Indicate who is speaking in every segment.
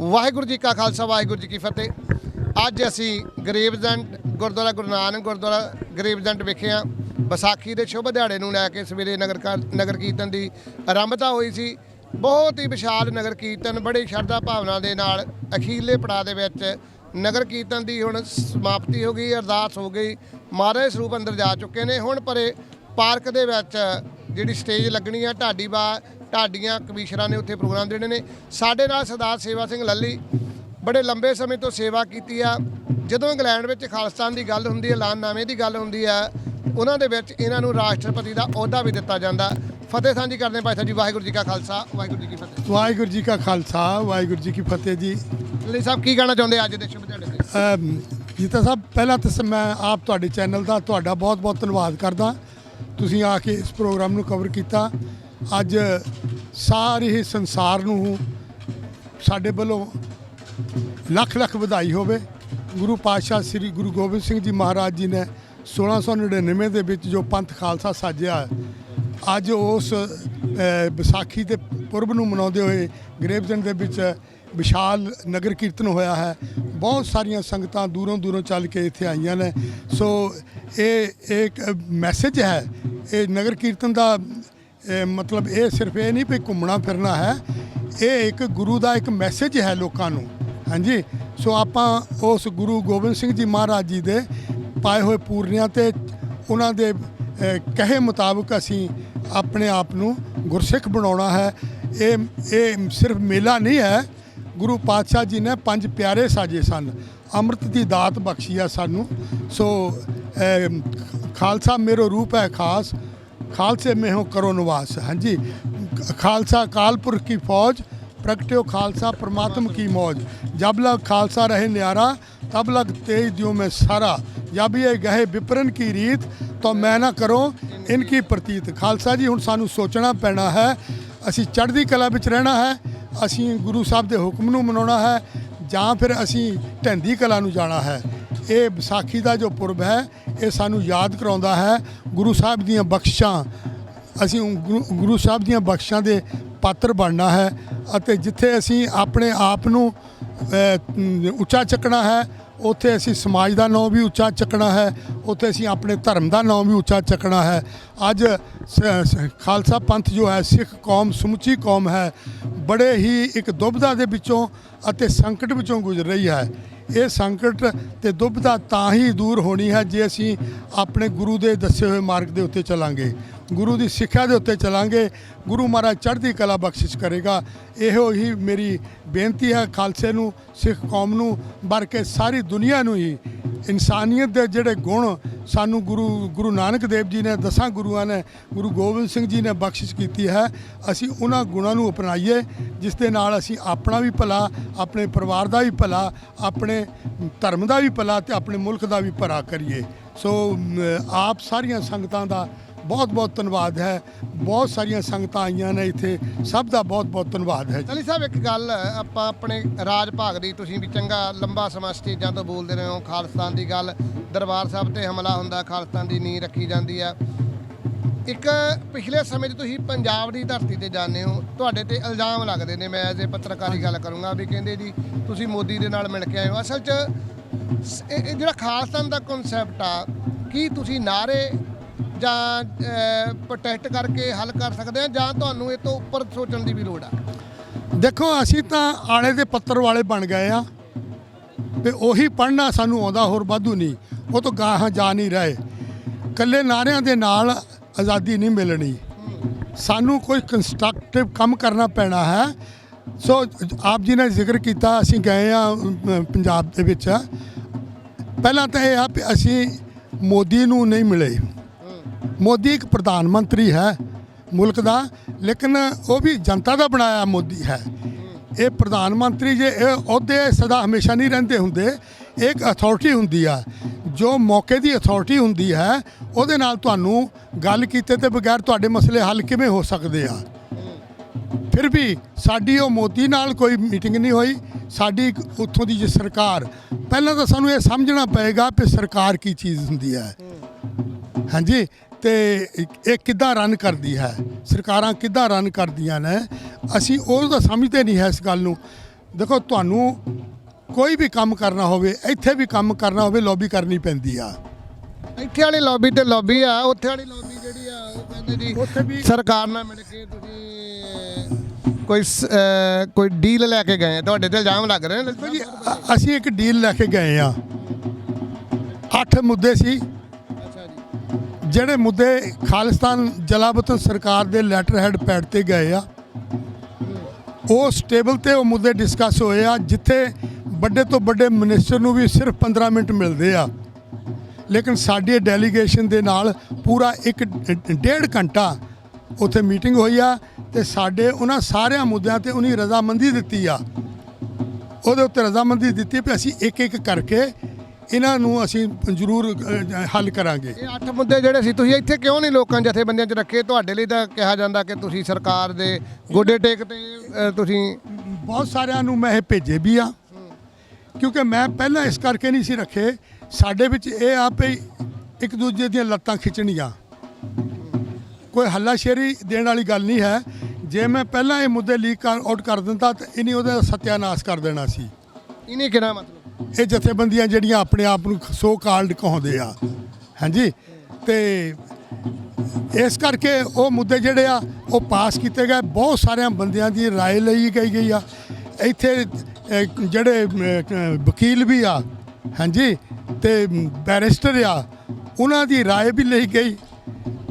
Speaker 1: ਵਾਹਿਗੁਰੂ ਜੀ ਕਾ ਖਾਲਸਾ, ਵਾਹਿਗੁਰੂ ਜੀ ਕੀ ਫਤਿਹ। ਅੱਜ ਅਸੀਂ ਗਰੇਵਜੰਟ ਗੁਰਦੁਆਰਾ ਗੁਰੂ ਨਾਨਕ ਗੁਰਦੁਆਰਾ ਗਰੇਵਜੰਟ ਵਿਖੇ ਹਾਂ। ਵਿਸਾਖੀ ਦੇ ਸ਼ੁਭ ਦਿਹਾੜੇ ਨੂੰ ਲੈ ਕੇ ਸਵੇਰੇ ਨਗਰ ਕਾ- ਨਗਰ ਕੀਰਤਨ ਦੀ ਆਰੰਭਤਾ ਹੋਈ ਸੀ। ਬਹੁਤ ਹੀ ਵਿਸ਼ਾਲ ਨਗਰ ਕੀਰਤਨ, ਬੜੀ ਸ਼ਰਧਾ ਭਾਵਨਾ ਦੇ ਨਾਲ ਅਖੀਰਲੇ ਪੜਾਅ ਦੇ ਵਿੱਚ ਨਗਰ ਕੀਰਤਨ ਦੀ ਹੁਣ ਸਮਾਪਤੀ ਹੋ ਗਈ, ਅਰਦਾਸ ਹੋ ਗਈ। ਮਹਾਰਾਜ ਸਰੂਪ ਅੰਦਰ ਜਾ ਚੁੱਕੇ ਨੇ। ਹੁਣ ਪਰੇ ਪਾਰਕ ਦੇ ਵਿੱਚ ਜਿਹੜੀ ਸਟੇਜ ਲੱਗਣੀ ਆ ਢਾਡੀ ਬਾ ਢਾਡੀਆਂ ਕਮਿਸ਼ਨਰਾਂ ਨੇ ਉੱਥੇ ਪ੍ਰੋਗਰਾਮ ਦੇਣੇ ਨੇ। ਸਾਡੇ ਨਾਲ ਸਰਦਾਰ ਸੇਵਾ ਸਿੰਘ ਲੱਲੀ ਬੜੇ ਲੰਬੇ ਸਮੇਂ ਤੋਂ ਸੇਵਾ ਕੀਤੀ ਆ। ਜਦੋਂ ਇੰਗਲੈਂਡ ਵਿੱਚ ਖਾਲਿਸਤਾਨ ਦੀ ਗੱਲ ਹੁੰਦੀ ਹੈ ਐਲਾਨਨਾਮੇ ਦੀ ਗੱਲ ਹੁੰਦੀ ਆ ਉਹਨਾਂ ਦੇ ਵਿੱਚ ਇਹਨਾਂ ਨੂੰ ਰਾਸ਼ਟਰਪਤੀ ਦਾ ਅਹੁਦਾ ਵੀ ਦਿੱਤਾ ਜਾਂਦਾ। ਫਤਿਹ ਸਾਂਝੀ ਕਰਦੇ ਭਾਈ ਸਾਹਿਬ ਜੀ ਵਾਹਿਗੁਰੂ ਜੀ ਕਾ ਖਾਲਸਾ ਵਾਹਿਗੁਰੂ ਜੀ ਕੀ ਫਤਿਹ।
Speaker 2: ਵਾਹਿਗੁਰੂ ਜੀ ਕਾ ਖਾਲਸਾ ਵਾਹਿਗੁਰੂ ਜੀ ਕੀ ਫਤਿਹ ਜੀ।
Speaker 1: ਲੱਲੀ ਸਾਹਿਬ ਕੀ ਕਹਿਣਾ ਚਾਹੁੰਦੇ ਅੱਜ ਦੇ ਸ਼ੁਭ ਦਿਹਾੜੇ ਤੇ?
Speaker 2: ਜੀਤਾ ਸਾਹਿਬ ਪਹਿਲਾਂ ਤਾਂ ਮੈਂ ਆਪ ਤੁਹਾਡੇ ਚੈਨਲ ਦਾ ਤੁਹਾਡਾ ਬਹੁਤ-ਬਹੁਤ ਧੰਨਵਾਦ ਕਰਦਾ। ਤੁਸੀਂ ਆ ਕੇ ਇਸ ਪ੍ਰੋਗਰਾਮ ਨੂੰ ਕਵਰ ਕੀਤਾ। ਅੱਜ ਸਾਰੇ ਹੀ ਸੰਸਾਰ ਨੂੰ ਸਾਡੇ ਵੱਲੋਂ ਲੱਖ ਲੱਖ ਵਧਾਈ ਹੋਵੇ। ਗੁਰੂ ਪਾਤਸ਼ਾਹ ਸ੍ਰੀ ਗੁਰੂ ਗੋਬਿੰਦ ਸਿੰਘ ਜੀ ਮਹਾਰਾਜ ਜੀ ਨੇ 1699 ਦੇ ਵਿੱਚ ਜੋ ਪੰਥ ਖਾਲਸਾ ਸਾਜਿਆ, ਅੱਜ ਉਸ ਵਿਸਾਖੀ ਦੇ ਪੁਰਬ ਨੂੰ ਮਨਾਉਂਦੇ ਹੋਏ ਗਰੇਵਜਨ ਦੇ ਵਿੱਚ ਵਿਸ਼ਾਲ ਨਗਰ ਕੀਰਤਨ ਹੋਇਆ ਹੈ। ਬਹੁਤ ਸਾਰੀਆਂ ਸੰਗਤਾਂ ਦੂਰੋਂ ਦੂਰੋਂ ਚੱਲ ਕੇ ਇੱਥੇ ਆਈਆਂ ਨੇ। ਸੋ ਇਹ ਇੱਕ ਮੈਸੇਜ ਹੈ। ਇਹ ਨਗਰ ਕੀਰਤਨ ਦਾ ਮਤਲਬ ਇਹ ਸਿਰਫ ਇਹ ਨਹੀਂ ਵੀ ਘੁੰਮਣਾ ਫਿਰਨਾ ਹੈ। ਇਹ ਇੱਕ ਗੁਰੂ ਦਾ ਇੱਕ ਮੈਸੇਜ ਹੈ ਲੋਕਾਂ ਨੂੰ। ਹਾਂਜੀ। ਸੋ ਆਪਾਂ ਉਸ ਗੁਰੂ ਗੋਬਿੰਦ ਸਿੰਘ ਜੀ ਮਹਾਰਾਜ ਜੀ ਦੇ ਪਾਏ ਹੋਏ ਪੂਰਨਿਆਂ ਤੇ ਉਹਨਾਂ ਦੇ ਕਹੇ ਮੁਤਾਬਕ ਅਸੀਂ ਆਪਣੇ ਆਪ ਨੂੰ ਗੁਰਸਿੱਖ ਬਣਾਉਣਾ ਹੈ। ਇਹ ਇਹ ਸਿਰਫ ਮੇਲਾ ਨਹੀਂ ਹੈ। ਗੁਰੂ ਪਾਤਸ਼ਾਹ ਜੀ ਨੇ ਪੰਜ ਪਿਆਰੇ ਸਾਜੇ ਸਨ। ਅੰਮ੍ਰਿਤ ਦੀ ਦਾਤ ਬਖਸ਼ੀ ਆ ਸਾਨੂੰ। ਸੋ ਖਾਲਸਾ ਮੇਰੋ ਰੂਪ ਹੈ ਖਾਸ। ਖਾਲਸੇ ਮੈਂ ਹੋ ਕਰੋ ਨਿਵਾਸ। ਹਾਂਜੀ। ਖਾਲਸਾ ਕਾਲਪੁਰ ਕੀ ਫੌਜ, ਪ੍ਰਗਟਿਓ ਖਾਲਸਾ ਪ੍ਰਮਾਤਮ ਕੀ ਮੌਜ। ਜਬ ਲਗ ਖਾਲਸਾ ਰਹੇ ਨਿਆਰਾ, ਤਬ ਲਗ ਤੇਜ ਦਿਓ ਮੈਂ ਸਾਰਾ। ਜਬ ਇਹ ਗਏ ਵਿਪਰਨ ਕੀ ਰੀਤ, ਤਾਂ ਮੈਂ ਨਾ ਕਰੋ ਇਨ ਕੀ ਪ੍ਰਤੀਤ। ਖਾਲਸਾ ਜੀ, ਹੁਣ ਸਾਨੂੰ ਸੋਚਣਾ ਪੈਣਾ ਹੈ। ਅਸੀਂ ਚੜ੍ਹਦੀ ਕਲਾ ਵਿੱਚ ਰਹਿਣਾ ਹੈ। ਅਸੀਂ ਗੁਰੂ ਸਾਹਿਬ ਦੇ ਹੁਕਮ ਨੂੰ ਮਨਾਉਣਾ ਹੈ ਜਾਂ ਫਿਰ ਅਸੀਂ ਢੰਦੀ ਕਲਾ ਨੂੰ ਜਾਣਾ ਹੈ। ਇਹ ਵਿਸਾਖੀ ਦਾ ਜੋ ਪੁਰਬ ਹੈ, ਇਹ ਸਾਨੂੰ ਯਾਦ ਕਰਾਉਂਦਾ ਹੈ ਗੁਰੂ ਸਾਹਿਬ ਦੀਆਂ ਬਖਸ਼ਾਂ ਅਸੀਂ ਗੁਰੂ ਗੁਰੂ ਸਾਹਿਬ ਦੀਆਂ ਬਖਸ਼ਾਂ ਦੇ ਪਾਤਰ ਬਣਨਾ ਹੈ ਅਤੇ ਜਿੱਥੇ ਅਸੀਂ ਆਪਣੇ ਆਪ ਨੂੰ ਉੱਚਾ ਚੱਕਣਾ ਹੈ ਉੱਥੇ ਅਸੀਂ ਸਮਾਜ ਦਾ ਨਾਮ ਵੀ ਉੱਚਾ ਚੱਕਣਾ ਹੈ, ਉੱਥੇ ਅਸੀਂ ਆਪਣੇ ਧਰਮ ਦਾ ਨਾਮ ਵੀ ਉੱਚਾ ਚੱਕਣਾ ਹੈ। ਅੱਜ ਖਾਲਸਾ ਪੰਥ ਜੋ ਹੈ, ਸਿੱਖ ਕੌਮ, ਸਮੁੱਚੀ ਕੌਮ ਹੈ, ਬੜੇ ਹੀ ਇੱਕ ਦੁਬਦਾ ਦੇ ਵਿੱਚੋਂ ਅਤੇ ਸੰਕਟ ਵਿੱਚੋਂ ਗੁਜ਼ਰ ਰਹੀ ਹੈ। ਇਹ ਸੰਕਟ ਤੇ ਦੁਬਦਾ ਤਾਂ ਹੀ ਦੂਰ ਹੋਣੀ ਹੈ ਜੇ ਅਸੀਂ ਆਪਣੇ ਗੁਰੂ ਦੇ ਦੱਸੇ ਹੋਏ ਮਾਰਗ ਦੇ ਉੱਤੇ ਚੱਲਾਂਗੇ। ਗੁਰੂ ਦੀ ਸਿੱਖਿਆ ਦੇ ਉੱਤੇ ਚਲਾਂਗੇ। ਗੁਰੂ ਮਹਾਰਾਜ ਚੜ੍ਹਦੀ ਕਲਾ ਬਖਸ਼ਿਸ਼ ਕਰੇਗਾ। ਇਹੋ ਹੀ ਮੇਰੀ ਬੇਨਤੀ ਹੈ ਖਾਲਸੇ ਨੂੰ, ਸਿੱਖ ਕੌਮ ਨੂੰ, ਬਲਕਿ ਸਾਰੀ ਦੁਨੀਆ ਨੂੰ ਹੀ। ਇਨਸਾਨੀਅਤ ਦੇ ਜਿਹੜੇ ਗੁਣ ਸਾਨੂੰ ਗੁਰੂ ਗੁਰੂ ਨਾਨਕ ਦੇਵ ਜੀ ਨੇ, ਦਸਾਂ ਗੁਰੂਆਂ ਨੇ, ਗੁਰੂ ਗੋਬਿੰਦ ਸਿੰਘ ਜੀ ਨੇ ਬਖਸ਼ਿਸ਼ ਕੀਤੀ ਹੈ, ਅਸੀਂ ਉਹਨਾਂ ਗੁਣਾਂ ਨੂੰ ਅਪਣਾਈਏ, ਜਿਸ ਦੇ ਨਾਲ ਅਸੀਂ ਆਪਣਾ ਵੀ ਭਲਾ, ਆਪਣੇ ਪਰਿਵਾਰ ਦਾ ਵੀ ਭਲਾ, ਆਪਣੇ ਧਰਮ ਦਾ ਵੀ ਭਲਾ ਤੇ ਆਪਣੇ ਮੁਲਕ ਦਾ ਵੀ ਭਲਾ ਕਰੀਏ। ਸੋ ਆਪ ਸਾਰੀਆਂ ਸੰਗਤਾਂ ਦਾ ਬਹੁਤ ਬਹੁਤ ਧੰਨਵਾਦ ਹੈ। ਬਹੁਤ ਸਾਰੀਆਂ ਸੰਗਤਾਂ ਆਈਆਂ ਨੇ ਇੱਥੇ। ਸਭ ਦਾ ਬਹੁਤ ਬਹੁਤ ਧੰਨਵਾਦ ਹੈ
Speaker 1: ਚਲੀ ਸਾਹਿਬ, ਇੱਕ ਗੱਲ, ਆਪਾਂ ਆਪਣੇ ਰਾਜ ਭਾਗ ਦੀ ਤੁਸੀਂ ਵੀ ਚੰਗਾ, ਲੰਬਾ ਸਮਾਂ ਸਟੇਜਾਂ ਤੋਂ ਬੋਲਦੇ ਰਹੇ ਹੋ। ਖਾਲਿਸਤਾਨ ਦੀ ਗੱਲ, ਦਰਬਾਰ ਸਾਹਿਬ ਤੇ ਹਮਲਾ ਹੁੰਦਾ, ਖਾਲਿਸਤਾਨ ਦੀ ਨੀਂਹ ਰੱਖੀ ਜਾਂਦੀ ਆ। ਇੱਕ ਪਿਛਲੇ ਸਮੇਂ 'ਚ ਤੁਸੀਂ ਪੰਜਾਬ ਦੀ ਧਰਤੀ ਤੇ ਜਾਂਦੇ ਹੋ। ਤੁਹਾਡੇ ਤੇ ਇਲਜ਼ਾਮ ਲੱਗਦੇ ਨੇ, ਮੈਂ ਐਜ਼ ਏ ਪੱਤਰਕਾਰੀ ਗੱਲ ਕਰੂੰਗਾ ਵੀ ਕਹਿੰਦੇ ਜੀ, ਤੁਸੀਂ ਮੋਦੀ ਦੇ ਨਾਲ ਮਿਲ ਕੇ ਆਏ ਹੋ। ਅਸਲ 'ਚ, ਇਹ ਜਿਹੜਾ ਖਾਲਿਸਤਾਨ ਦਾ ਕਨਸੈਪਟ ਆ, ਕੀ ਤੁਸੀਂ ਨਾਰੇ ਜਾਂ ਪ੍ਰੋਟੈਸਟ ਕਰਕੇ ਹੱਲ ਕਰ ਸਕਦੇ ਆ ਜਾਂ ਤੁਹਾਨੂੰ ਇਹ ਤੋਂ ਉੱਪਰ ਸੋਚਣ ਦੀ ਵੀ ਲੋੜ ਆ।
Speaker 2: ਦੇਖੋ, ਅਸੀਂ ਤਾਂ ਆਲੇ ਦੇ ਪੱਤਰ ਵਾਲੇ ਬਣ ਗਏ ਆ ਤੇ ਉਹੀ ਪੜ੍ਹਨਾ ਸਾਨੂੰ ਆਉਂਦਾ, ਹੋਰ ਵਾਧੂ ਨਹੀਂ। ਉਹ ਤੋਂ ਗਾਹਾਂ ਜਾ ਨਹੀਂ ਰਹੇ। ਕੱਲੇ ਨਾਰਿਆਂ ਦੇ ਨਾਲ ਆਜ਼ਾਦੀ ਨਹੀਂ ਮਿਲਣੀ। ਸਾਨੂੰ ਕੋਈ ਕੰਸਟਰਕਟਿਵ ਕੰਮ ਕਰਨਾ ਪੈਣਾ ਹੈ। ਸੋ, ਆਪ ਜੀ ਨੇ ਜ਼ਿਕਰ ਕੀਤਾ, ਅਸੀਂ ਗਏ ਆ ਪੰਜਾਬ ਦੇ ਵਿੱਚ। ਪਹਿਲਾਂ ਤਾਂ ਇਹ ਆ ਵੀ ਅਸੀਂ ਮੋਦੀ ਨੂੰ ਨਹੀਂ ਮਿਲੇ। ਮੋਦੀ ਇੱਕ ਪ੍ਰਧਾਨ ਮੰਤਰੀ ਹੈ ਮੁਲਕ ਦਾ, ਲੇਕਿਨ ਉਹ ਵੀ ਜਨਤਾ ਦਾ ਬਣਾਇਆ ਮੋਦੀ ਹੈ। ਇਹ ਪ੍ਰਧਾਨ ਮੰਤਰੀ ਜੇ ਇਹ ਅਹੁਦੇ ਸਦਾ ਹਮੇਸ਼ਾ ਨਹੀਂ ਰਹਿੰਦੇ ਹੁੰਦੇ ਇੱਕ ਅਥਾਰਟੀ ਹੁੰਦੀ ਆ। ਜੋ ਮੌਕੇ ਦੀ ਅਥਾਰਟੀ ਹੁੰਦੀ ਹੈ, ਉਹਦੇ ਨਾਲ ਤੁਹਾਨੂੰ ਗੱਲ ਕੀਤੇ ਤੇ ਬਗੈਰ ਤੁਹਾਡੇ ਮਸਲੇ ਹੱਲ ਕਿਵੇਂ ਹੋ ਸਕਦੇ ਆ। ਫਿਰ ਵੀ ਸਾਡੀ ਉਹ ਮੋਦੀ ਨਾਲ ਕੋਈ ਮੀਟਿੰਗ ਨਹੀਂ ਹੋਈ। ਸਾਡੀ ਉੱਥੋਂ ਦੀ ਜੇ ਸਰਕਾਰ, ਪਹਿਲਾਂ ਤਾਂ ਸਾਨੂੰ ਇਹ ਸਮਝਣਾ ਪਏਗਾ ਕਿ ਸਰਕਾਰ ਕੀ ਚੀਜ਼ ਹੁੰਦੀ ਹੈ। ਹਾਂਜੀ ਤੇ ਇਹ ਕਿੱਦਾਂ ਰਨ ਕਰਦੀ ਹੈ? ਸਰਕਾਰਾਂ ਕਿੱਦਾਂ ਰਨ ਕਰਦੀਆਂ ਨੇ? ਅਸੀਂ ਉਹ ਤਾਂ ਸਮਝਦੇ ਨਹੀਂ ਹੈ ਇਸ ਗੱਲ ਨੂੰ। ਦੇਖੋ ਤੁਹਾਨੂੰ ਕੋਈ ਵੀ ਕੰਮ ਕਰਨਾ ਹੋਵੇ ਇੱਥੇ ਵੀ ਕੰਮ ਕਰਨਾ ਹੋਵੇ ਲੌਬੀ ਕਰਨੀ ਪੈਂਦੀ ਆ।
Speaker 1: ਇੱਥੇ ਵਾਲੀ ਲੌਬੀ ਤੇ ਲੌਬੀ ਆ ਉੱਥੇ ਵਾਲੀ ਲੌਬੀ ਜਿਹੜੀ ਆ ਉਹ ਕਹਿੰਦੇ
Speaker 2: ਉੱਥੇ
Speaker 1: ਜੀ
Speaker 2: ਵੀ-
Speaker 1: ਸਰਕਾਰ ਨਾਲ ਮਿਲ ਕੇ ਤੁਸੀਂ ਕੋਈ ਕੋਈ ਡੀਲ ਲੈ ਕੇ ਗਏ ਆ। ਤੁਹਾਡੇ ਤੇ ਇਲਜ਼ਾਮ ਲੱਗ ਰਹੇ ਨੇ?
Speaker 2: ਅਸੀਂ ਇੱਕ ਡੀਲ ਲੈ ਕੇ ਗਏ ਆ। ਅੱਠ ਮੁੱਦੇ ਸੀ। ਜਿਹੜੇ ਮੁੱਦੇ ਖਾਲਿਸਤਾਨ ਜਲਾਵਤਨ ਸਰਕਾਰ ਦੇ ਲੈਟਰ ਹੈਡ ਪੈਡ ਤੇ ਗਏ ਆ ਉਸ ਟੇਬਲ ਤੇ ਉਹ ਮੁੱਦੇ ਡਿਸਕਸ ਹੋਏ ਆ, ਜਿੱਥੇ ਵੱਡੇ ਤੋਂ ਵੱਡੇ ਮਿਨਿਸਟਰ ਨੂੰ ਵੀ ਸਿਰਫ 15 ਮਿੰਟ ਮਿਲਦੇ ਆ। ਲੇਕਿਨ ਸਾਡੀ ਡੈਲੀਗੇਸ਼ਨ ਦੇ ਨਾਲ ਪੂਰਾ ਇੱਕ ਡੇਢ ਘੰਟਾ ਉੱਥੇ ਮੀਟਿੰਗ ਹੋਈ ਆ ਤੇ ਸਾਡੇ ਉਹਨਾਂ ਸਾਰਿਆਂ ਮੁੱਦਿਆਂ ਤੇ ਉਹਨੀ ਰਜ਼ਾਮੰਦੀ ਦਿੱਤੀ ਆ। ਉਹਦੇ ਉੱਤੇ ਰਜ਼ਾਮੰਦੀ ਦਿੱਤੀ ਵੀ ਅਸੀਂ ਇੱਕ ਇੱਕ ਕਰਕੇ ਇਹਨਾਂ ਨੂੰ ਅਸੀਂ ਜ਼ਰੂਰ ਹੱਲ ਕਰਾਂਗੇ।
Speaker 1: ਇਹ ਅੱਠ ਮੁੱਦੇ ਜਿਹੜੇ ਸੀ ਤੁਸੀਂ ਇੱਥੇ ਕਿਉਂ ਨਹੀਂ ਲੋਕਾਂ ਜਥੇਬੰਦੀਆਂ 'ਚ ਰੱਖੇ? ਤੁਹਾਡੇ ਲਈ ਤਾਂ ਕਿਹਾ ਜਾਂਦਾ ਕਿ ਤੁਸੀਂ ਸਰਕਾਰ ਦੇ ਗੋਡੇ ਟੇਕ ਤੇ ਤੁਸੀਂ
Speaker 2: ਬਹੁਤ ਸਾਰਿਆਂ ਨੂੰ ਮੈਂ ਇਹ ਭੇਜੇ ਵੀ ਆ। ਕਿਉਂਕਿ ਮੈਂ ਪਹਿਲਾਂ ਇਸ ਕਰਕੇ ਨਹੀਂ ਸੀ ਰੱਖੇ। ਸਾਡੇ ਵਿੱਚ ਇਹ ਆ ਵੀ ਇੱਕ ਦੂਜੇ ਦੀਆਂ ਲੱਤਾਂ ਖਿੱਚਣੀਆਂ। ਕੋਈ ਹੱਲਾਸ਼ੇਰੀ ਦੇਣ ਵਾਲੀ ਗੱਲ ਨਹੀਂ ਹੈ। ਜੇ ਮੈਂ ਪਹਿਲਾਂ ਇਹ ਮੁੱਦੇ ਲੀਕ ਆਊਟ ਕਰ ਦਿੰਦਾ ਤਾਂ ਇਨੀ ਉਹਦਾ ਸਤਿਆਨਾਸ਼ ਕਰ ਦੇਣਾ ਸੀ।
Speaker 1: ਇਹਨੇ ਕਿਹੜਾ ਮਤਲਬ?
Speaker 2: ਇਹ ਜਥੇਬੰਦੀਆਂ ਜਿਹੜੀਆਂ ਆਪਣੇ ਆਪ ਨੂੰ ਸੋ ਕਾਲਡ ਕਹਾਉਂਦੇ ਆ ਹਾਂਜੀ ਤੇ ਇਸ ਕਰਕੇ ਉਹ ਮੁੱਦੇ ਜਿਹੜੇ ਆ ਉਹ ਪਾਸ ਕੀਤੇ ਗਏ ਬਹੁਤ ਸਾਰਿਆਂ ਬੰਦਿਆਂ ਦੀ رائے ਲਈ ਗਈ ਗਈ ਆ ਇੱਥੇ ਅਹ, ਜਿਹੜੇ ਅਹ, ਵਕੀਲ ਵੀ ਆ ਹਾਂਜੀ ਤੇ ਬੈਰਿਸਟਰ ਆ ਉਹਨਾਂ ਦੀ رائے ਵੀ ਲਈ ਗਈ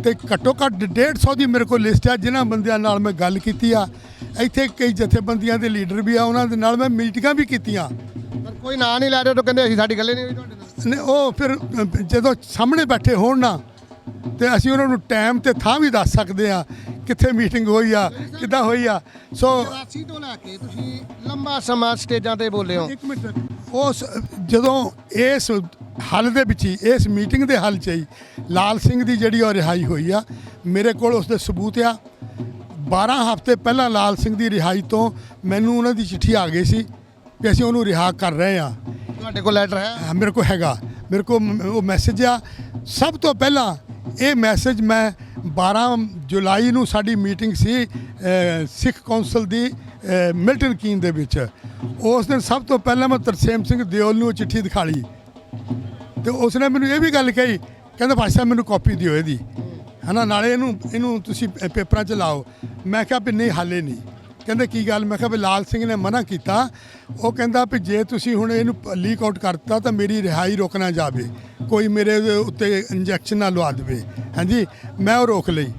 Speaker 2: ਤੇ ਘੱਟੋ ਘੱਟ 150 ਦੀ ਮੇਰੇ ਕੋਲ ਲਿਸਟ ਆ ਜਿਨ੍ਹਾਂ ਬੰਦਿਆਂ ਨਾਲ ਮੈਂ ਗੱਲ ਕੀਤੀ ਆ ਇੱਥੇ ਕਈ ਜਥੇਬੰਦੀਆਂ ਦੇ ਲੀਡਰ ਵੀ ਆ ਉਹਨਾਂ ਦੇ ਨਾਲ ਮੈਂ ਮੀਟਿੰਗਾਂ ਵੀ ਕੀਤੀਆਂ
Speaker 1: ਪਰ ਕੋਈ ਨਾਂ ਨਹੀਂ ਲੈ ਰਿਹਾ ਤਾਂ ਕਹਿੰਦੇ ਅਸੀਂ ਸਾਡੀ ਗੱਲੇ ਨਹੀਂ ਹੋਈ ਤੁਹਾਡੇ ਨਾਲ।
Speaker 2: ਨੇ ਉਹ ਫਿਰ ਜਦੋਂ ਸਾਹਮਣੇ ਬੈਠੇ ਹੋਣ ਨਾ ਤੇ ਅਸੀਂ ਉਹਨਾਂ ਨੂੰ ਟਾਈਮ ਤੇ ਥਾਂ ਵੀ ਦੱਸ ਸਕਦੇ ਆ ਕਿੱਥੇ ਮੀਟਿੰਗ ਹੋਈ ਆ ਕਿੱਦਾਂ ਹੋਈ ਆ। ਸੋ
Speaker 1: 84 ਤੋਂ ਲੈ ਕੇ ਤੁਸੀਂ ਲੰਬਾ ਸਮਾਂ ਸਟੇਜਾਂ ਤੇ ਬੋਲੇ ਹੋ।
Speaker 2: ਇੱਕ ਮਿੰਟ। ਉਸ ਜਦੋਂ ਇਸ ਹੱਲ ਦੇ ਵਿੱਚ ਹੀ ਇਸ ਮੀਟਿੰਗ ਦੇ ਹੱਲ 'ਚ ਹੀ ਲਾਲ ਸਿੰਘ ਦੀ ਜਿਹੜੀ ਉਹ ਰਿਹਾਈ ਹੋਈ ਆ ਮੇਰੇ ਕੋਲ ਉਸ ਦੇ ਸਬੂਤ ਆ। 12 ਹਫ਼ਤੇ ਪਹਿਲਾਂ ਲਾਲ ਸਿੰਘ ਦੀ ਰਿਹਾਈ ਤੋਂ ਮੈਨੂੰ ਉਹਨਾਂ ਦੀ ਚਿੱਠੀ ਆ ਗਈ ਸੀ। ਕਿ ਅਸੀਂ ਉਹਨੂੰ ਰਿਹਾ ਕਰ ਰਹੇ ਆ
Speaker 1: ਤੁਹਾਡੇ ਕੋਲ ਲੈਟਰ ਹੈ?
Speaker 2: ਹਾਂ, ਮੇਰੇ ਕੋਲ ਹੈਗਾ। ਮੇਰੇ ਕੋਲ ਮ- ਉਹ ਮੈਸੇਜ ਆ। ਸਭ ਤੋਂ ਪਹਿਲਾਂ ਇਹ ਮੈਸੇਜ ਮੈਂ 12 ਜੁਲਾਈ ਨੂੰ ਸਾਡੀ ਮੀਟਿੰਗ ਸੀ ਅ, ਸਿੱਖ ਕੌਂਸਲ ਦੀ ਅ, ਮਿਲਟਨ ਕੀਨ ਦੇ ਵਿੱਚ। ਉਸ ਦਿਨ ਸਭ ਤੋਂ ਪਹਿਲਾਂ ਮੈਂ ਤਰਸੇਮ ਸਿੰਘ ਦਿਓਲ ਨੂੰ ਉਹ ਚਿੱਠੀ ਦਿਖਾ ਲਈ। ਤੇ ਉਸਨੇ ਮੈਨੂੰ ਇਹ ਵੀ ਗੱਲ ਕਹੀ ਕਹਿੰਦਾ ਭਾਈ ਸਾਹਿਬ ਮੈਨੂੰ ਕਾਪੀ ਦਿਓ ਇਹਦੀ। ਹਨਾ ਨਾਲੇ ਇਹਨੂੰ ਇਹਨੂੰ ਤੁਸੀਂ ਪੇ- ਪੇਪਰਾਂ 'ਚ ਲਾਓ। ਮੈਂ ਕਿਹਾ ਵੀ ਨਹੀਂ ਹਾਲੇ ਨਹੀਂ। ਕਹਿੰਦੇ ਕੀ ਗੱਲ? ਮੈਂ ਕਿਹਾ ਵੀ ਲਾਲ ਸਿੰਘ ਨੇ ਮਨਾ ਕੀਤਾ। ਉਹ ਕਹਿੰਦਾ ਵੀ ਜੇ ਤੁਸੀਂ ਹੁਣ ਇਹਨੂੰ ਲੀਕ ਆਊਟ ਕਰਤਾ ਤਾਂ ਮੇਰੀ ਰਿਹਾਈ ਰੋਕ ਨਾ ਜਾਵੇ ਕੋਈ ਮੇਰੇ ਉੱਤੇ ਇੰਜੈਕਸ਼ਨ ਨਾ ਲਵਾ ਦੇਵੇ। ਹਾਂਜੀ ਮੈਂ ਉਹ ਰੋਕ ਲਈ।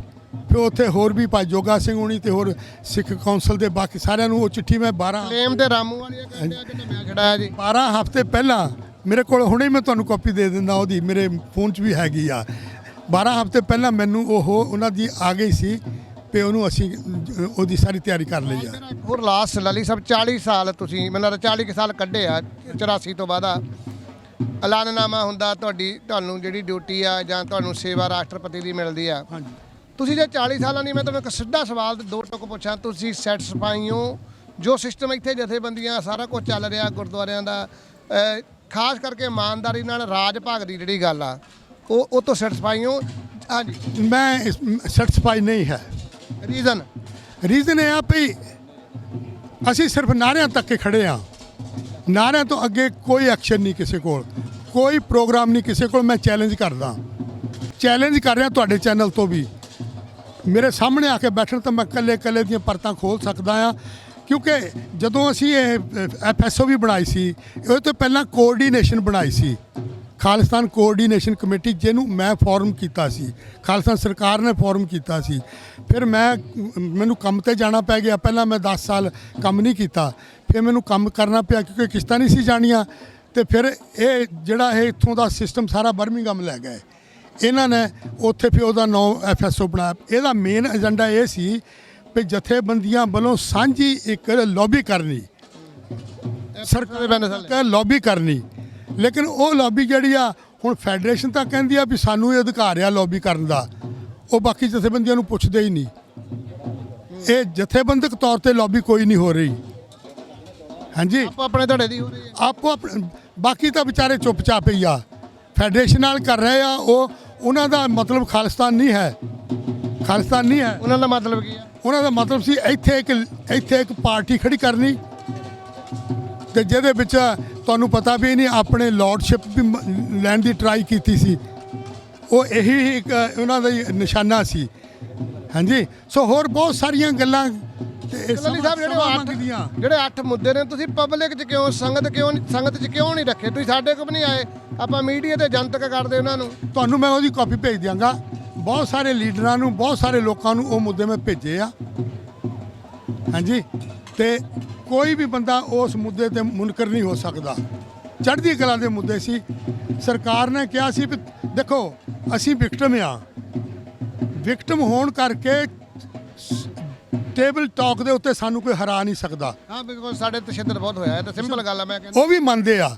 Speaker 2: ਫਿਰ ਉੱਥੇ ਹੋਰ ਵੀ ਭਾਈ ਜੋਗਾ ਸਿੰਘ ਹੋਣੀ ਤੇ ਹੋਰ ਸਿੱਖ ਕੌਂਸਲ ਦੇ ਬਾਕੀ ਸਾਰਿਆਂ ਨੂੰ ਉਹ ਚਿੱਠੀ ਮੈਂ 12
Speaker 1: ਕਲੇਮ ਤੇ ਰਾਮੂ ਵਾਲੀਆਂ ਕਹਿੰਦੇ ਆ ਕਿ ਮੈਂ ਛੜਾਇਆ ਜੀ।
Speaker 2: 12 ਹਫ਼ਤੇ ਪਹਿਲਾਂ ਮੇਰੇ ਕੋਲ ਹੁਣੇ ਮੈਂ ਤੁਹਾਨੂੰ ਕਾਪੀ ਦੇ ਦਿੰਦਾ ਉਹਦੀ ਮੇਰੇ ਫੋਨ 'ਚ ਵੀ ਹੈਗੀ ਆ। 12 ਹਫ਼ਤੇ ਪਹਿਲਾਂ ਮੈਨੂੰ ਉਹ ਉਹਨਾਂ ਦੀ ਆ ਗਈ ਸੀ ਤੇ ਉਹਨੂੰ ਅਸੀਂ ਅ, ਉਹਦੀ ਸਾਰੀ ਤਿਆਰੀ ਕਰ ਲਈ ਆ।
Speaker 1: ਹੋਰ ਲਾਸਟ ਲਾਲੀ ਸਾਹਿਬ 40 ਸਾਲ ਤੁਸੀਂ ਮੈਨੂੰ ਲੱਗਦਾ 40 ਕੁ ਸਾਲ ਕੱਢੇ ਆ 84 ਤੋਂ ਬਾਅਦ ਆ। ਐਲਾਨਨਾਮਾ ਹੁੰਦਾ ਤੁਹਾਡੀ ਤੁਹਾਨੂੰ ਜਿਹੜੀ ਡਿਊਟੀ ਆ ਜਾਂ ਤੁਹਾਨੂੰ ਸੇਵਾ ਰਾਸ਼ਟਰਪਤੀ ਦੀ ਮਿਲਦੀ ਆ।
Speaker 2: ਹਾਂਜੀ।
Speaker 1: ਤੁਸੀਂ ਜੇ 40 ਸਾਲਾਂ ਦੀ ਮੈਂ ਤੁਹਾਨੂੰ ਇੱਕ ਸਿੱਧਾ ਸਵਾਲ ਦੋ ਟੁਕ ਪੁੱਛਾਂ ਤੁਸੀਂ ਸੈਟੀਸਫਾਈ ਹੋ ਜੋ ਸਿਸਟਮ ਇੱਥੇ ਜਥੇਬੰਦੀਆਂ ਸਾਰਾ ਕੁਝ ਚੱਲ ਰਿਹਾ ਗੁਰਦੁਆਰਿਆਂ ਦਾ ਅਹ, ਖਾਸ ਕਰਕੇ ਇਮਾਨਦਾਰੀ ਨਾਲ ਰਾਜ ਭਾਗ ਦੀ ਜਿਹੜੀ ਗੱਲ ਆ ਉਹ ਉਹ ਤੋਂ ਸੈਟੀਸਫਾਈ ਹੋ ਹਾਂਜੀ
Speaker 2: ਮੈਂ ਸੈਟੀਸਫਾਈ ਨਹੀਂ ਹੈ।
Speaker 1: ਰੀਜ਼ਨ
Speaker 2: ਰੀਜ਼ਨ ਇਹ ਆ ਵੀ ਅਸੀਂ ਸਿਰਫ ਨਾਰਿਆਂ ਤੱਕ ਕੇ ਖੜੇ ਆ ਨਾਰਿਆਂ ਤੋਂ ਅੱਗੇ ਕੋਈ ਐਕਸ਼ਨ ਨਹੀਂ ਕਿਸੇ ਕੋਲ। ਕੋਈ ਪ੍ਰੋਗਰਾਮ ਨਹੀਂ ਕਿਸੇ ਕੋਲ। ਮੈਂ ਚੈਲੰਜ ਕਰਦਾ। ਚੈਲੰਜ ਕਰ ਰਿਹਾ ਤੁਹਾਡੇ ਚੈਨਲ ਤੋਂ ਵੀ। ਮੇਰੇ ਸਾਹਮਣੇ ਆ ਕੇ ਬੈਠਣ ਤਾਂ ਮੈਂ ਇਕੱਲੇ ਇਕੱਲੇ ਦੀਆਂ ਪਰਤਾਂ ਖੋਲ ਸਕਦਾ ਆ ਕਿਉਂਕਿ ਜਦੋਂ ਅਸੀਂ ਇਹ ਐਫਐਸਓ ਵੀ ਬਣਾਈ ਸੀ, ਇਹ ਤੋਂ ਪਹਿਲਾਂ ਕੋਆਰਡੀਨੇਸ਼ਨ ਬਣਾਈ ਸੀ। ਖਾਲਿਸਤਾਨ ਕੋਆਰਡੀਨੇਸ਼ਨ ਕਮੇਟੀ ਜਿਹਨੂੰ ਮੈਂ ਫਾਰਮ ਕੀਤਾ ਸੀ ਖਾਲਿਸਤਾਨ ਸਰਕਾਰ ਨੇ ਫਾਰਮ ਕੀਤਾ ਸੀ। ਫਿਰ ਮੈਂ ਮੈਨੂੰ ਕੰਮ ਤੇ ਜਾਣਾ ਪੈ ਗਿਆ। ਪਹਿਲਾਂ ਮੈਂ 10 ਸਾਲ ਕੰਮ ਨਹੀਂ ਕੀਤਾ। ਫਿਰ ਮੈਨੂੰ ਕੰਮ ਕਰਨਾ ਪਿਆ ਕਿਉਂਕਿ ਕਿਸ਼ਤਾਂ ਨਹੀਂ ਸੀ ਜਾਣੀਆਂ। ਤੇ ਫਿਰ ਇਹ ਜਿਹੜਾ ਇਹ ਇੱਥੋਂ ਦਾ ਸਿਸਟਮ ਸਾਰਾ ਬਰਮਿੰਗਮ ਲੈ ਗਏ। ਇਹਨਾਂ ਨੇ ਉੱਥੇ ਫਿਰ ਉਹਦਾ ਨਾਂ ਐਫਐਸਓ ਬਣਾਇਆ। ਇਹਦਾ ਮੇਨ ਏਜੰਡਾ ਇਹ ਸੀ ਵੀ ਜਥੇਬੰਦੀਆਂ ਵੱਲੋਂ ਸਾਂਝੀ ਇੱਕ ਲੌਬੀ ਕਰਨੀ।
Speaker 1: ਸਰਕਾਰ
Speaker 2: ਕਿ ਲੌਬੀ ਕਰਨੀ। ਲੇਕਿਨ ਉਹ ਲੌਬੀ ਜਿਹੜੀ ਆ ਹੁਣ ਫੈਡਰੇਸ਼ਨ ਤਾਂ ਕਹਿੰਦੀ ਆ ਵੀ ਸਾਨੂੰ ਇਹ ਅਧਿਕਾਰ ਆ ਲੌਬੀ ਕਰਨ ਦਾ। ਉਹ ਬਾਕੀ ਜਥੇਬੰਦੀਆਂ ਨੂੰ ਪੁੱਛਦੇ ਹੀ ਨਹੀਂ। ਇਹ ਜਥੇਬੰਦਕ ਤੌਰ ਤੇ ਲੌਬੀ ਕੋਈ ਨਹੀਂ ਹੋ ਰਹੀ। ਹਾਂਜੀ?
Speaker 1: ਆਪੋ ਆਪਣੇ ਧੜੇ ਦੀ ਹੋ ਰਹੀ ਹੈ।
Speaker 2: ਆਪੋ ਆਪਣੇ ਬਾਕੀ ਤਾਂ ਵਿਚਾਰੇ ਚੁੱਪਚਾਪ ਹੀ ਆ। ਫੈਡਰੇਸ਼ਨ ਨਾਲ ਕਰ ਰਹੇ ਆ ਉਹ ਉਹਨਾਂ ਦਾ ਮਤਲਬ ਖਾਲਿਸਤਾਨ ਨਹੀਂ ਹੈ। ਖਾਲਿਸਤਾਨ ਨਹੀਂ ਹੈ।
Speaker 1: ਉਹਨਾਂ ਦਾ ਮਤਲਬ ਕੀ ਆ?
Speaker 2: ਉਹਨਾਂ ਦਾ ਮਤਲਬ ਸੀ ਇੱਥੇ ਇੱਕ ਇੱਥੇ ਇੱਕ ਪਾਰਟੀ ਖੜੀ ਕਰਨੀ। ਤੇ ਜਿਹਦੇ ਵਿੱਚ ਤੁਹਾਨੂੰ ਪਤਾ ਵੀ ਨਹੀਂ ਆਪਣੇ ਲਾਰਡਸ਼ਿਪ ਵੀ ਲੈਣ ਦੀ ਟਰਾਈ ਕੀਤੀ ਸੀ। ਉਹ ਇਹੀ ਇੱਕ ਉਹਨਾਂ ਦਾ ਨਿਸ਼ਾਨਾ ਸੀ। ਹਾਂਜੀ? ਸੋ ਹੋਰ ਬਹੁਤ ਸਾਰੀਆਂ ਗੱਲਾਂ ਤੇ ਇਹ
Speaker 1: ਲੱਲੀ
Speaker 2: ਸਮਾਂ-
Speaker 1: ਸਾਹਿਬ ਜਿਹੜੇ। ਅੱਠ ਜਿਹੜੇ ਅੱਠ ਮੁੱਦੇ ਨੇ ਤੁਸੀਂ ਪਬਲਿਕ 'ਚ ਕਿਉਂ ਸੰਗਤ ਕਿਉਂ ਨਹੀਂ ਸੰਗਤ 'ਚ ਕਿਉਂ ਨਹੀਂ ਰੱਖੇ? ਤੁਸੀਂ ਸਾਡੇ ਕੋਲ ਨਹੀਂ ਆਏ। ਆਪਾਂ ਮੀਡੀਆ ਤੇ ਜਨਤਕ ਕਰਦੇ ਉਹਨਾਂ ਨੂੰ।
Speaker 2: ਤੁਹਾਨੂੰ ਮੈਂ ਉਹਦੀ ਕਾਪੀ ਭੇਜ ਦਿਆਂਗਾ। ਬਹੁਤ ਸਾਰੇ ਲੀਡਰਾਂ ਨੂੰ ਬਹੁਤ ਸਾਰੇ ਲੋਕਾਂ ਨੂੰ ਉਹ ਮੁੱਦੇ ਮੈਂ ਭੇਜੇ ਆ। ਹਾਂਜੀ? ਤੇ ਕੋਈ ਵੀ ਬੰਦਾ ਉਸ ਮੁੱਦੇ ਤੇ ਮੁਨਕਰ ਨਹੀਂ ਹੋ ਸਕਦਾ। ਚੜ੍ਹਦੀ ਕਲਾ ਦੇ ਮੁੱਦੇ ਸੀ। ਸਰਕਾਰ ਨੇ ਕਿਹਾ ਸੀ ਵੀ ਦੇਖੋ ਅਸੀਂ ਵਿਕਟਮ ਆ। ਵਿਕਟਮ ਹੋਣ ਕਰਕੇ ਟੇਬਲ ਟਾਕ ਦੇ ਉੱਤੇ ਸਾਨੂੰ ਕੋਈ ਹਰਾ ਨਹੀਂ ਸਕਦਾ।
Speaker 1: ਹਾਂ ਬਿਲਕੁਲ ਸਾਡੇ ਤਸ਼ੱਦਦ ਬਹੁਤ ਹੋਇਆ। ਇਹ ਤਾਂ ਸਿੰਪਲ ਗੱਲ ਆ ਮੈਂ ਕਹਿੰਦਾ।
Speaker 2: ਉਹ ਵੀ ਮੰਨਦੇ ਆ।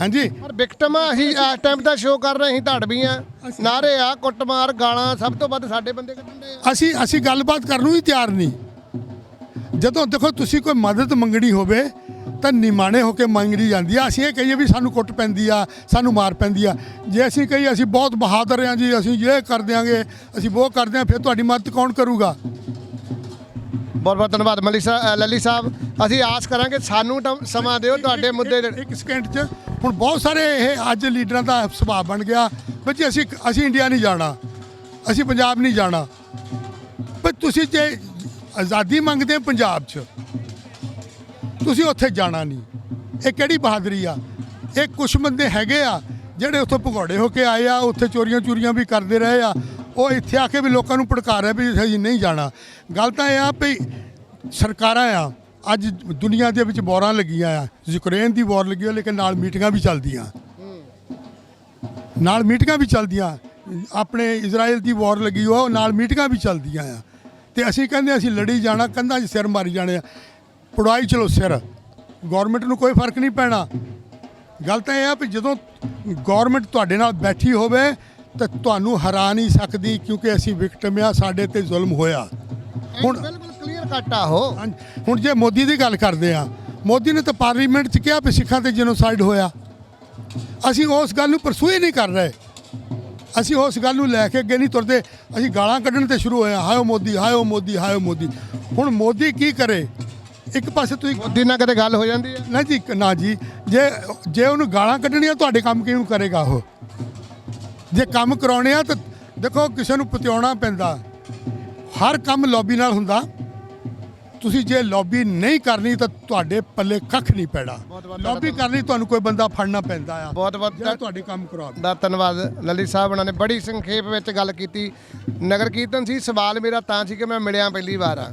Speaker 2: ਹਾਂਜੀ?
Speaker 1: ਪਰ ਵਿਕਟਮ ਅਸੀਂ ਇਸ ਟਾਈਮ ਦਾ ਸ਼ੋਅ ਕਰ ਰਹੇ ਅਸੀਂ ਧੜਵੀ ਆ ਨਾਰੇ ਆ ਕੁੱਟਮਾਰ ਗਾਲਾਂ ਸਭ ਤੋਂ ਵੱਧ ਸਾਡੇ ਬੰਦੇ ਕੱਢਣ ਦੇ ਆ।
Speaker 2: ਅਸੀਂ ਅਸੀਂ ਗੱਲਬਾਤ ਕਰਨ ਨੂੰ ਹੀ ਤਿਆਰ ਨਹੀਂ। ਜਦੋਂ ਦੇਖੋ ਤੁਸੀਂ ਕੋਈ ਮਦਦ ਮੰਗਣੀ ਹੋਵੇ ਤਾਂ ਨਿਮਾਣੇ ਹੋ ਕੇ ਮੰਗਣੀ ਜਾਂਦੀ ਆ। ਅਸੀਂ ਇਹ ਕਹੀਏ ਵੀ ਸਾਨੂੰ ਕੁੱਟ ਪੈਂਦੀ ਆ ਸਾਨੂੰ ਮਾਰ ਪੈਂਦੀ ਆ। ਜੇ ਅਸੀਂ ਕਹੀਏ ਅਸੀਂ ਬਹੁਤ ਬਹਾਦਰ ਆ ਜੀ ਅਸੀਂ ਇਹ ਕਰ ਦਿਆਂਗੇ ਅਸੀਂ ਉਹ ਕਰ ਦਿਆਂ ਫਿਰ ਤੁਹਾਡੀ ਮਦਦ ਕੌਣ ਕਰੂਗਾ?
Speaker 1: ਬਹੁਤ ਬਹੁਤ ਧੰਨਵਾਦ ਮਲੀ ਸਾਹਿਬ ਲੱਲੀ ਸਾਹਿਬ। ਅਸੀਂ ਆਸ ਕਰਾਂਗੇ ਸਾਨੂੰ ਸਮਾਂ ਦਿਓ ਤੁਹਾਡੇ ਮੁੱਦੇ
Speaker 2: ਇੱਕ ਸਕਿੰਟ 'ਚ। ਹੁਣ ਬਹੁਤ ਸਾਰੇ ਇਹ ਅੱਜ ਲੀਡਰਾਂ ਦਾ ਸੁਭਾਅ ਬਣ ਗਿਆ। ਵੀ ਜੀ ਅਸੀਂ ਅਸੀਂ ਇੰਡੀਆ ਨਹੀਂ ਜਾਣਾ। ਅਸੀਂ ਪੰਜਾਬ ਨਹੀਂ ਜਾਣਾ। ਪਰ ਤੁਸੀਂ ਜੇ ਆਜ਼ਾਦੀ ਮੰਗਦੇ ਪੰਜਾਬ 'ਚ। ਤੁਸੀਂ ਉੱਥੇ ਜਾਣਾ ਨਹੀਂ। ਇਹ ਕਿਹੜੀ ਬਹਾਦਰੀ ਆ? ਇਹ ਕੁਛ ਬੰਦੇ ਹੈਗੇ ਆ ਜਿਹੜੇ ਉੱਥੋਂ ਭਗੌੜੇ ਹੋ ਕੇ ਆਏ ਆ, ਉੱਥੇ ਚੋਰੀਆਂ ਚੋਰੀਆਂ ਵੀ ਕਰਦੇ ਰਹੇ ਆ। ਉਹ ਇੱਥੇ ਆ ਕੇ ਵੀ ਲੋਕਾਂ ਨੂੰ ਭੜਕਾ ਰਿਹਾ ਵੀ ਅਸੀਂ ਨਹੀਂ ਜਾਣਾ। ਗੱਲ ਤਾਂ ਇਹ ਆ ਵੀ ਸਰਕਾਰਾਂ ਆ, ਅੱਜ ਦੁਨੀਆ ਦੇ ਵਿੱਚ ਵਾਰਾਂ ਲੱਗੀਆਂ ਆ। ਯੂਕਰੇਨ ਦੀ ਵਾਰ ਲੱਗੀ ਹੋਈ ਲੇਕਿਨ ਨਾਲ ਮੀਟਿੰਗਾਂ ਵੀ ਚੱਲਦੀਆਂ। ਨਾਲ ਮੀਟਿੰਗਾਂ ਵੀ ਚੱਲਦੀਆਂ। ਆਪਣੇ ਇਜ਼ਰਾਈਲ ਦੀ ਵਾਰ ਲੱਗੀ ਉਹ ਨਾਲ ਮੀਟਿੰਗਾਂ ਵੀ ਚੱਲਦੀਆਂ ਆ। ਤੇ ਅਸੀਂ ਕਹਿੰਦੇ ਅਸੀਂ ਲੜੀ ਜਾਣਾ ਕੰਧਾਂ 'ਚ ਸਿਰ ਮਾਰੀ ਜਾਣੇ ਆ। ਪੜਾਈ ਚਲੋ ਸਿਰ। ਗਵਰਨਮੈਂਟ ਨੂੰ ਕੋਈ ਫ਼ਰਕ ਨਹੀਂ ਪੈਣਾ। ਗੱਲ ਤਾਂ ਇਹ ਆ ਵੀ ਜਦੋਂ ਗਵਰਨਮੈਂਟ ਤੁਹਾਡੇ ਨਾਲ ਬੈਠੀ ਹੋਵੇ ਤਾਂ ਤੁਹਾਨੂੰ ਹਰਾ ਨਹੀਂ ਸਕਦੀ ਕਿਉਂਕਿ ਅਸੀਂ ਵਿਕਟਮ ਆ ਸਾਡੇ ਤੇ ਜ਼ੁਲਮ ਹੋਇਆ।
Speaker 1: ਹੁਣ ਬਿਲਕੁਲ ਕਲੀਅਰ ਕੱਟ ਆ
Speaker 2: ਹਾਂਜੀ, ਹੁਣ ਜੇ ਮੋਦੀ ਦੀ ਗੱਲ ਕਰਦੇ ਆ ਮੋਦੀ ਨੇ ਤਾਂ ਪਾਰਲੀਮੈਂਟ 'ਚ ਕਿਹਾ ਵੀ ਸਿੱਖਾਂ ਤੇ ਜੈਨੋਸਾਈਡ ਹੋਇਆ। ਅਸੀਂ ਉਸ ਗੱਲ ਨੂੰ ਪਰਸੂਏ ਨਹੀਂ ਕਰ ਰਹੇ। ਅਸੀਂ ਉਸ ਗੱਲ ਨੂੰ ਲੈ ਕੇ ਅੱਗੇ ਨਹੀਂ ਤੁਰਦੇ। ਅਸੀਂ ਗਾਲਾਂ ਕੱਢਣ ਤੇ ਸ਼ੁਰੂ ਹੋਏ ਹਾਇਓ ਮੋਦੀ ਹਾਇਓ ਮੋਦੀ ਹਾਇਓ ਮੋਦੀ। ਹੁਣ ਮੋਦੀ ਕੀ ਕਰੇ? ਇੱਕ ਪਾਸੇ ਤੁਸੀਂ
Speaker 1: ਮੋਦੀ ਨਾਲ ਕਦੇ ਗੱਲ ਹੋ ਜਾਂਦੀ ਹੈ?
Speaker 2: ਨਾ ਜੀ ਨਾ ਜੀ। ਜੇ ਜੇ ਉਹਨੂੰ ਗਾਲਾਂ ਕੱਢਣੀਆਂ ਤੁਹਾਡੇ ਕੰਮ ਕਿਉਂ ਕਰੇਗਾ ਉਹ? ਜੇ ਕੰਮ ਕਰਾਉਣੇ ਆ ਤਾਂ ਦੇਖੋ ਕਿਸੇ ਨੂੰ ਪਤਿਆਉਣਾ ਪੈਂਦਾ। ਹਰ ਕੰਮ ਲੌਬੀ ਨਾਲ ਹੁੰਦਾ। ਤੁਸੀਂ ਜੇ ਲੌਬੀ ਨਹੀਂ ਕਰਨੀ ਤਾਂ ਤੁਹਾਡੇ ਪੱਲੇ ਕੱਖ ਨਹੀਂ ਪੈਣਾ। ਲੌਬੀ ਕਰਨੀ ਤੁਹਾਨੂੰ ਕੋਈ ਬੰਦਾ ਫੜਨਾ ਪੈਂਦਾ ਆ।
Speaker 1: ਬਹੁਤ ਬਹੁਤ
Speaker 2: ਤੁਹਾਡੇ ਕੰਮ ਕਰਾਵੇ
Speaker 1: ਦਾ ਧੰਨਵਾਦ। ਲੱਲੀ ਸਾਹਿਬ ਉਹਨਾਂ ਨੇ ਬੜੀ ਸੰਖੇਪ ਵਿੱਚ ਗੱਲ ਕੀਤੀ। ਨਗਰ ਕੀਰਤਨ ਸੀ ਸਵਾਲ ਮੇਰਾ ਤਾਂ ਸੀ ਕਿ ਮੈਂ ਮਿਲਿਆ ਪਹਿਲੀ ਵਾਰ ਆ।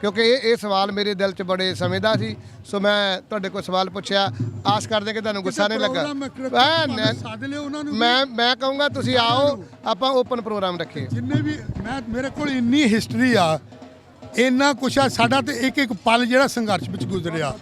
Speaker 1: ਕਿਉਂਕਿ ਇਹ ਇਹ ਸਵਾਲ ਮੇਰੇ ਦਿਲ 'ਚ ਬੜੇ ਸਮੇਂ ਦਾ ਸੀ। ਸੋ ਮੈਂ ਤੁਹਾਡੇ ਕੋਲ ਸਵਾਲ ਪੁੱਛਿਆ। ਆਸ ਕਰਦੇ ਕਿ ਤੁਹਾਨੂੰ ਗੁੱਸਾ ਨਹੀਂ ਲੱਗਾ। ਮੈਂ ਮੈਂ ਕਹੂੰਗਾ ਤੁਸੀਂ ਆਓ ਆਪਾਂ ਓਪਨ ਪ੍ਰੋਗਰਾਮ ਰੱਖੀਏ
Speaker 2: ਜਿੰਨੇ ਵੀ ਮੈਂ ਮੇਰੇ ਕੋਲ ਇੰਨੀ ਹਿਸਟਰੀ ਆ ਇੰਨਾ ਕੁਛ ਆ ਸਾਡਾ ਤੇ ਇੱਕ ਇੱਕ ਪਲ ਜਿਹੜਾ ਸੰਘਰਸ਼ ਵਿੱਚ ਗੁਜ਼ਰਿਆ।